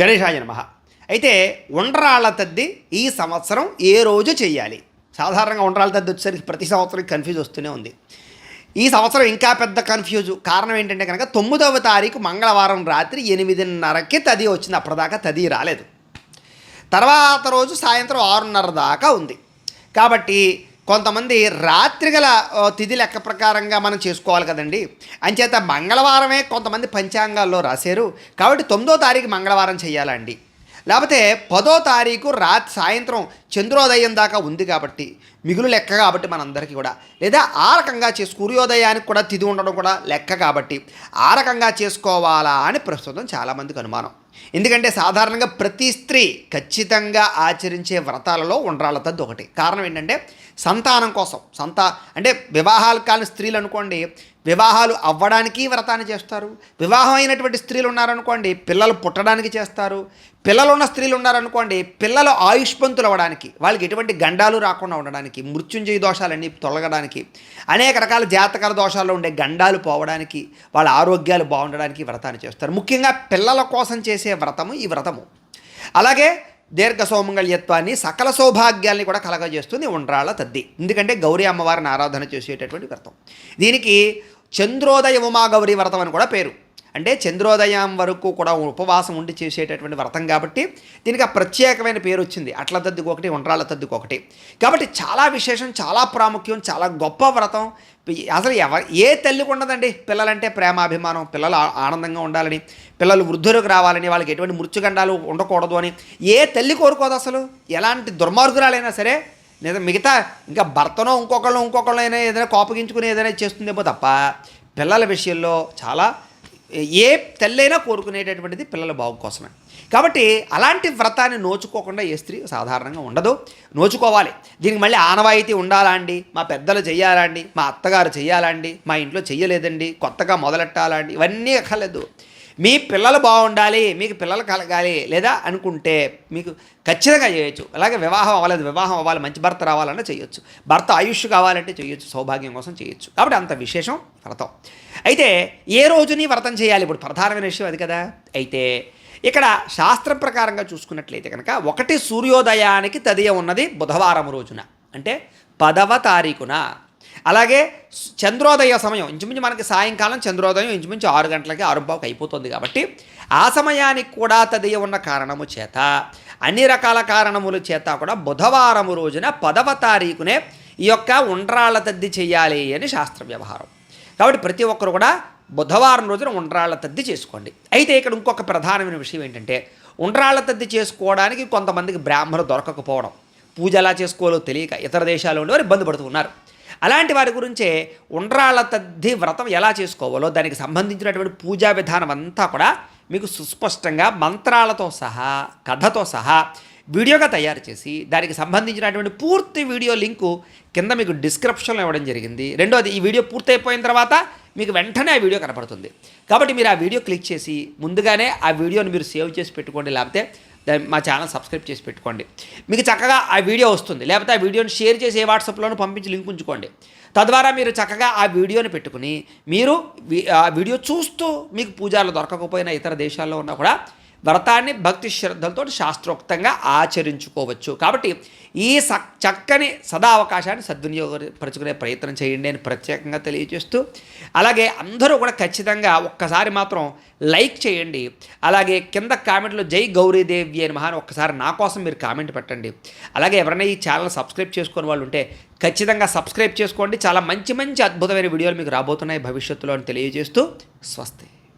గణేశాయ నమ. అయితే ఉండరాళ్ళ తద్ది ఈ సంవత్సరం ఏ రోజు చేయాలి సాధారణంగా ఉండరాళ్ళ తద్ది వచ్చేసరికి ప్రతి సంవత్సరం కన్ఫ్యూజ్ వస్తూనే ఉంది. ఈ సంవత్సరం ఇంకా పెద్ద కన్ఫ్యూజ్ కారణం ఏంటంటే కనుక తొమ్మిదవ తారీఖు మంగళవారం రాత్రి ఎనిమిదిన్నరకి తది వచ్చింది. అప్పటిదాకా తది రాలేదు. తర్వాత రోజు సాయంత్రం ఆరున్నర దాకా ఉంది. కాబట్టి కొంతమంది రాత్రి గల తిథి లెక్క ప్రకారంగా మనం చేసుకోవాలి కదండి. అంచేత మంగళవారమే కొంతమంది పంచాంగాల్లో రాశారు. కాబట్టి తొమ్మిదో తారీఖు మంగళవారం చేయాలండి లేకపోతే పదో తారీఖు రాత్రి సాయంత్రం చంద్రోదయం దాకా ఉంది కాబట్టి మిగులు లెక్క కాబట్టి మనందరికీ కూడా. లేదా ఆ రకంగా చేసు సూర్యోదయానికి కూడా తిథి ఉండడం కూడా లెక్క కాబట్టి ఆ రకంగా చేసుకోవాలా అని ప్రస్తుతం చాలామందికి అనుమానం. ఎందుకంటే సాధారణంగా ప్రతి స్త్రీ ఖచ్చితంగా ఆచరించే వ్రతాలలో ఉండ్రాళ్ళ తద్ది ఒకటి. కారణం ఏంటంటే సంతానం కోసం. సంతా అంటే వివాహాలు కాని స్త్రీలు అనుకోండి వివాహాలు అవ్వడానికి వ్రతాన్ని చేస్తారు. వివాహం అయినటువంటి స్త్రీలు ఉన్నారనుకోండి పిల్లలు పుట్టడానికి చేస్తారు. పిల్లలు ఉన్న స్త్రీలు ఉన్నారనుకోండి పిల్లలు ఆయుష్పంతులు అవ్వడానికి వాళ్ళకి ఎటువంటి గండాలు రాకుండా ఉండడానికి మృత్యుంజయ దోషాలన్నీ తొలగడానికి అనేక రకాల జాతకాల దోషాల్లో ఉండే గండాలు పోవడానికి వాళ్ళ ఆరోగ్యాలు బాగుండడానికి వ్రతాన్ని చేస్తారు. ముఖ్యంగా పిల్లల కోసం చేసే వ్రతము ఈ వ్రతము. అలాగే దీర్ఘ సౌమంగళ్యత్వాన్ని సకల సౌభాగ్యాల్ని కూడా కలగజేస్తుంది ఉండ్రాళ్ళ తద్ది. ఎందుకంటే గౌరీ అమ్మవారిని ఆరాధన చేసేటటువంటి వ్రతం. దీనికి చంద్రోదయ ఉమా గౌరీ వ్రతం అని కూడా పేరు. అంటే చంద్రోదయం వరకు కూడా ఉపవాసం ఉండి చేసేటటువంటి వ్రతం కాబట్టి దీనికి ఆ ప్రత్యేకమైన పేరు వచ్చింది. అట్ల తద్దుకు ఒకటి ఉండ్రాళ్ళ తద్దుకు ఒకటి. కాబట్టి చాలా విశేషం చాలా ప్రాముఖ్యం చాలా గొప్ప వ్రతం. అసలు ఎవరు ఏ తల్లికి ఉండదండి పిల్లలంటే ప్రేమాభిమానం పిల్లలు ఆనందంగా ఉండాలని పిల్లలు వృద్ధులకు రావాలని వాళ్ళకి ఎటువంటి మృత్యుగండాలు ఉండకూడదు అని ఏ తల్లి కోరుకోదు అసలు? ఎలాంటి దుర్మార్గురాలైనా సరే లేదా మిగతా ఇంకా భర్తనో ఇంకొకళ్ళు ఇంకొకళ్ళు అయినా ఏదైనా కోపగించుకుని ఏదైనా చేస్తుందేమో తప్ప పిల్లల విషయంలో చాలా ఏ తల్లైనా కోరుకునేటటువంటిది పిల్లల బాగు కోసమే. కాబట్టి అలాంటి వ్రతాన్ని నోచుకోకుండా ఏ స్త్రీ సాధారణంగా ఉండదు. నోచుకోవాలి. దీనికి మళ్ళీ ఆనవాయితీ ఉండాలా అండి? మా పెద్దలు చెయ్యాలా అండి? మా అత్తగారు చెయ్యాలా అండి? మా ఇంట్లో చెయ్యలేదండి? కొత్తగా మొదలెట్టాలా అండి? ఇవన్నీ అక్కర్లేదు. మీ పిల్లలు బాగుండాలి మీకు పిల్లలు కలగాలి లేదా అనుకుంటే మీకు ఖచ్చితంగా చేయొచ్చు. అలాగే వివాహం అవ్వలేదు వివాహం అవ్వాలి మంచి భర్త రావాలన్నా చేయొచ్చు. భర్త ఆయుష్ కావాలంటే చేయొచ్చు సౌభాగ్యం కోసం చేయొచ్చు. కాబట్టి అంత విశేషం వ్రతం. అయితే ఏ రోజుని వ్రతం చేయాలి? ఇప్పుడు ప్రధానమైన విషయం అది కదా. అయితే ఇక్కడ శాస్త్ర ప్రకారంగా చూసుకున్నట్లయితే కనుక ఒకటి సూర్యోదయానికి తదియ ఉన్నది బుధవారం రోజున. అంటే పదవ తారీఖున. అలాగే చంద్రోదయ సమయం. ఇంచుమించు మనకి సాయంకాలం చంద్రోదయం ఇంచుమించు ఆరు గంటలకి ఆరుబావుకి అయిపోతుంది కాబట్టి ఆ సమయానికి కూడా తదియ ఉన్న కారణము చేత అన్ని రకాల కారణముల చేత కూడా బుధవారము రోజున పదవ తారీఖునే ఈ యొక్క ఉండ్రాళ్ళ తద్ది చేయాలి అని శాస్త్ర వ్యవహారం. కాబట్టి ప్రతి ఒక్కరు కూడా బుధవారం రోజున ఉండ్రాళ్ళ తద్ది చేసుకోండి. అయితే ఇక్కడ ఇంకొక ప్రధానమైన విషయం ఏంటంటే ఉండ్రాళ్ళ తద్ది చేసుకోవడానికి కొంతమందికి బ్రాహ్మణులు దొరకకపోవడం. పూజ ఎలా చేసుకోవాలో తెలియక ఇతర దేశాల్లో ఉండేవారు ఇబ్బంది పడుతున్నారు అలాంటి వారి గురించే ఉండ్రాళ్ళ తద్ది వ్రతం ఎలా చేసుకోవాలో దానికి సంబంధించినటువంటి పూజా విధానం అంతా కూడా మీకు సుస్పష్టంగా మంత్రాలతో సహా కథతో సహా వీడియోగా తయారు చేసి దానికి సంబంధించినటువంటి పూర్తి వీడియో లింకు కింద మీకు డిస్క్రిప్షన్లో ఇవ్వడం జరిగింది. రెండోది ఈ వీడియో పూర్తయిపోయిన తర్వాత మీకు వెంటనే ఆ వీడియో కనపడుతుంది. కాబట్టి మీరు ఆ వీడియో క్లిక్ చేసి ముందుగానే ఆ వీడియోని మీరు సేవ్ చేసి పెట్టుకోండి. లేకపోతే మా ఛానల్ సబ్స్క్రైబ్ చేసి పెట్టుకోండి. మీకు చక్కగా ఆ వీడియో వస్తుంది. లేకపోతే ఆ వీడియోని షేర్ చేసి ఏ వాట్సాప్లోనూ పంపించి లింక్ ఉంచుకోండి. తద్వారా మీరు చక్కగా ఆ వీడియోని పెట్టుకుని మీరు ఆ వీడియో చూస్తూ మీకు పూజలు దొరకకపోయినా ఇతర దేశాల్లో ఉన్నా కూడా వ్రతాన్ని భక్తి శ్రద్ధలతో శాస్త్రోక్తంగా ఆచరించుకోవచ్చు. కాబట్టి ఈ స- చక్కని సదా అవకాశాన్ని సద్వినియోగపరచుకునే ప్రయత్నం చేయండి అని ప్రత్యేకంగా తెలియజేస్తూ అలాగే అందరూ కూడా ఖచ్చితంగా ఒక్కసారి మాత్రం లైక్ చేయండి. అలాగే కింద కామెంట్లో జై గౌరీదేవి అని మహాన్ ఒక్కసారి నా కోసం మీరు కామెంట్ పెట్టండి. అలాగే ఎవరైనా ఈ ఛానల్ సబ్స్క్రైబ్ చేసుకునే వాళ్ళు ఉంటే ఖచ్చితంగా సబ్స్క్రైబ్ చేసుకోండి. చాలా మంచి మంచి అద్భుతమైన వీడియోలు మీకు రాబోతున్నాయి భవిష్యత్తులో అని తెలియజేస్తూ స్వస్తి.